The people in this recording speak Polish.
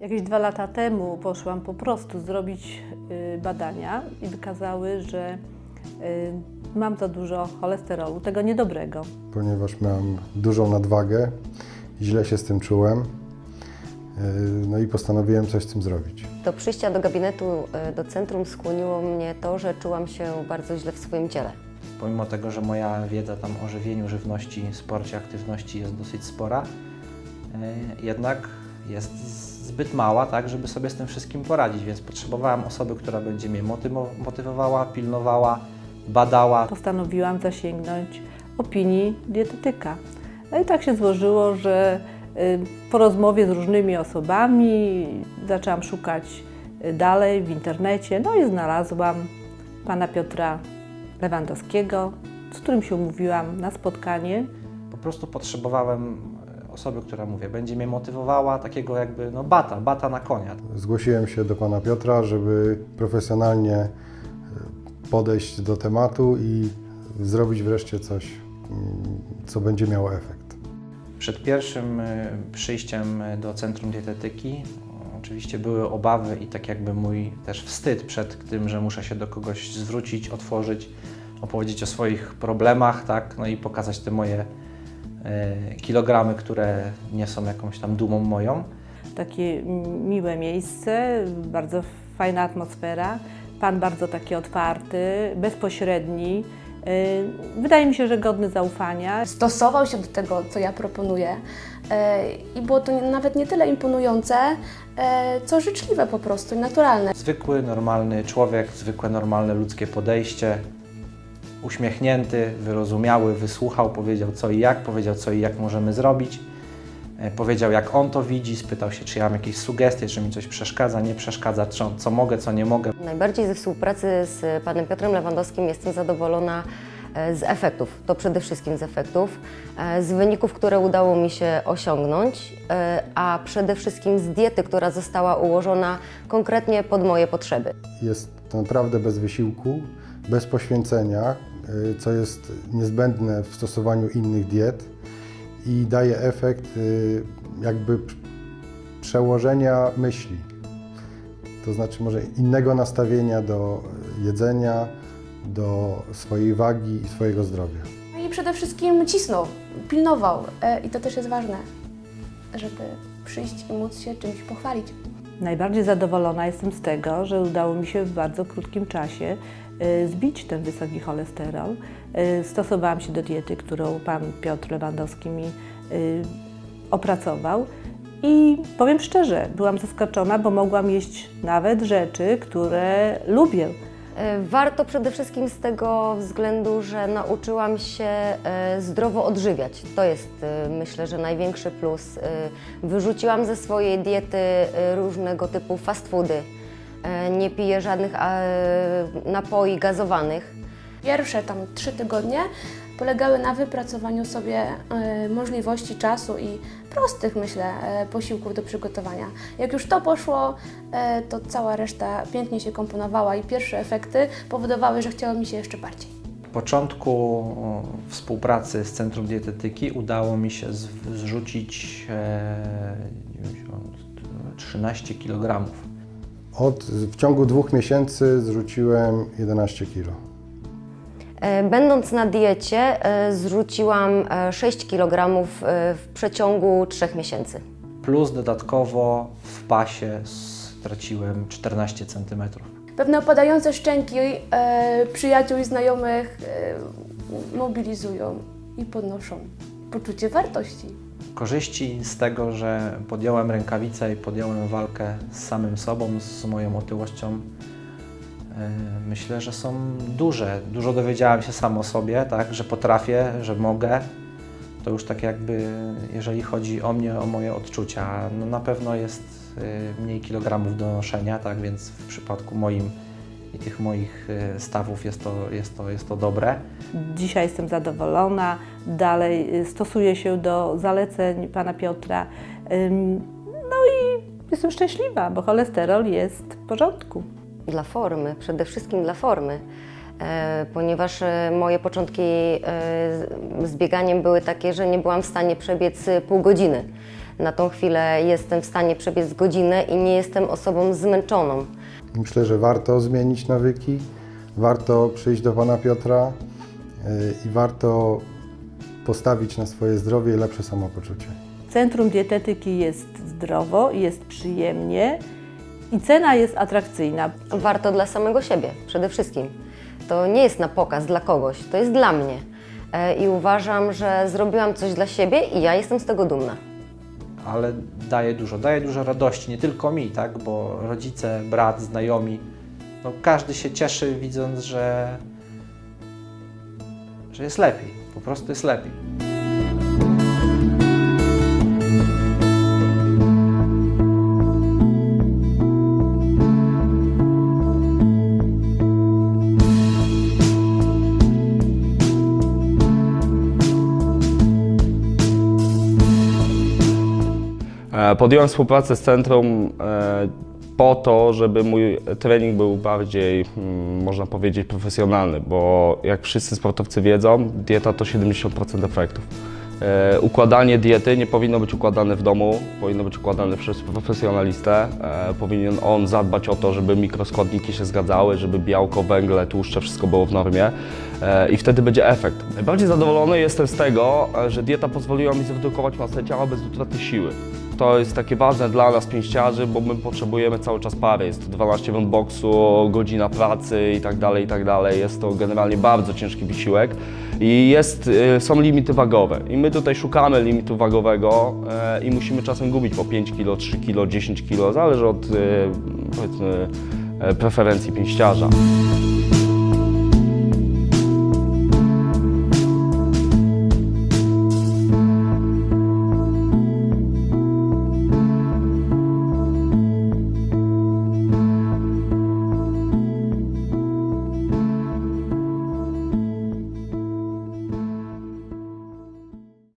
Jakieś dwa lata temu poszłam po prostu zrobić y, badania i wykazały, że y, mam za dużo cholesterolu, tego niedobrego. ponieważ miałem dużą nadwagę, źle się z tym czułem. Yy, No i postanowiłem coś z tym zrobić. Do przyjścia do gabinetu, do centrum skłoniło mnie to, że czułam się bardzo źle w swoim ciele. Pomimo tego, że moja wiedza tam o żywieniu, żywności, sporcie, aktywności jest dosyć spora, y, jednak jest zbyt mała, tak, żeby sobie z tym wszystkim poradzić, więc potrzebowałam osoby, która będzie mnie motywo- motywowała, pilnowała, badała. Postanowiłam zasięgnąć opinii dietetyka. No i tak się złożyło, że y, po rozmowie z różnymi osobami zaczęłam szukać y, dalej w internecie, no i znalazłam pana Piotra Lewandowskiego, z którym się umówiłam na spotkanie. Po prostu potrzebowałem osoby, która, mówię, będzie mnie motywowała, takiego jakby, no bata, bata na konia. Zgłosiłem się do pana Piotra, żeby profesjonalnie e, podejść do tematu i zrobić wreszcie coś, mm, co będzie miało efekt. Przed pierwszym y, przyjściem do Centrum Dietetyki o, oczywiście były obawy i tak jakby mój też wstyd przed tym, że muszę się do kogoś zwrócić, otworzyć, opowiedzieć o swoich problemach, tak, no i pokazać te moje kilogramy, które nie są jakąś tam dumą moją. Takie miłe miejsce, bardzo fajna atmosfera. Pan bardzo taki otwarty, bezpośredni. Y, Wydaje mi się, że godny zaufania. stosował się do tego, co ja proponuję. E, I było to nawet nie tyle imponujące, e, co życzliwe po prostu i naturalne. Zwykły, normalny człowiek, zwykłe, normalne ludzkie podejście, uśmiechnięty, wyrozumiały, wysłuchał, powiedział co i jak, powiedział co i jak możemy zrobić, e, powiedział jak on to widzi, spytał się, czy ja mam jakieś sugestie, czy mi coś przeszkadza, nie przeszkadza, czy, co mogę, co nie mogę. Najbardziej ze współpracy z panem Piotrem Lewandowskim jestem zadowolona e, z efektów, to przede wszystkim z efektów, e, z wyników, które udało mi się osiągnąć, a przede wszystkim z diety, która została ułożona konkretnie pod moje potrzeby. Jest to naprawdę bez wysiłku, bez poświęcenia, y, co jest niezbędne w stosowaniu innych diet i daje efekt y, jakby przełożenia myśli. To znaczy może innego nastawienia do jedzenia, do swojej wagi i swojego zdrowia. No I przede wszystkim cisnął, pilnował. E, I to też jest ważne, żeby przyjść i móc się czymś pochwalić. Najbardziej zadowolona jestem z tego, że udało mi się w bardzo krótkim czasie zbić ten wysoki cholesterol. Y, Stosowałam się do diety, którą pan Piotr Lewandowski mi y, opracował. I powiem szczerze, byłam zaskoczona, bo mogłam jeść nawet rzeczy, które lubię. Warto przede wszystkim z tego względu, że nauczyłam się zdrowo odżywiać. To jest myślę, że największy plus. Wyrzuciłam ze swojej diety różnego typu fast foody. E, Nie piję żadnych e, napoi gazowanych. Pierwsze tam trzy tygodnie polegały na wypracowaniu sobie e, możliwości czasu i prostych, myślę, posiłków do przygotowania. Jak już to poszło, to cała reszta pięknie się komponowała i pierwsze efekty powodowały, że chciało mi się jeszcze bardziej. W początku współpracy z Centrum Dietetyki udało mi się zrzucić e, 90, 13 kg. Od, w ciągu dwóch miesięcy zrzuciłem 11 kg. E, Będąc na diecie, e, zrzuciłam e, 6 kg w przeciągu 3 miesięcy. Plus dodatkowo w pasie straciłem 14 cm. Pewne opadające szczęki e, przyjaciół i znajomych e, mobilizują i podnoszą poczucie wartości. Korzyści z tego, że podjąłem rękawice i podjąłem walkę z samym sobą, z moją otyłością, e, myślę, że są duże. Dużo dowiedziałem się sam o sobie, tak, że potrafię, że mogę. To już tak jakby, jeżeli chodzi o mnie, o moje odczucia, no na pewno jest e, mniej kilogramów do noszenia, tak, więc w przypadku moim i tych moich e, stawów jest to, jest to, jest to dobre. Dzisiaj jestem zadowolona, dalej y, stosuję się do zaleceń pana Piotra. No i jestem szczęśliwa, bo cholesterol jest w porządku. Dla formy, przede wszystkim dla formy. E, ponieważ e, moje początki e, z- bieganiem były takie, że nie byłam w stanie przebiec e, pół godziny. Na tą chwilę jestem w stanie przebiec godzinę i nie jestem osobą zmęczoną. Myślę, że warto zmienić nawyki, warto przyjść do Pana Piotra y, i warto postawić na swoje zdrowie i lepsze samopoczucie. Centrum dietetyki jest zdrowo, jest przyjemnie i cena jest atrakcyjna. Warto dla samego siebie przede wszystkim. To nie jest na pokaz dla kogoś, to jest dla mnie. E, I uważam, że zrobiłam coś dla siebie i ja jestem z tego dumna. Ale daje dużo, daje dużo radości, nie tylko mi, tak, bo rodzice, brat, znajomi, no każdy się cieszy widząc, że, że jest lepiej, po prostu jest lepiej. Podjąłem współpracę z centrum e, po to, żeby mój trening był bardziej, mm, można powiedzieć, profesjonalny, bo jak wszyscy sportowcy wiedzą, dieta to 70% efektów. E, Układanie diety nie powinno być układane w domu, powinno być układane przez profesjonalistę. E, Powinien on zadbać o to, żeby mikroskładniki się zgadzały, żeby białko, węgle, tłuszcze, wszystko było w normie e, i wtedy będzie efekt. Najbardziej zadowolony jestem z tego, e, że dieta pozwoliła mi zredukować masę ciała bez utraty siły. To jest takie ważne dla nas pięściarzy, bo my potrzebujemy cały czas pary. Jest to 12 rund boksu, godzina pracy i tak dalej, i tak dalej. Jest to generalnie bardzo ciężki wysiłek i jest, y, są limity wagowe. I my tutaj szukamy limitu wagowego e, i musimy czasem gubić po 5 kg, 3 kg, 10 kg, zależy od y, powiedzmy e, preferencji pięściarza.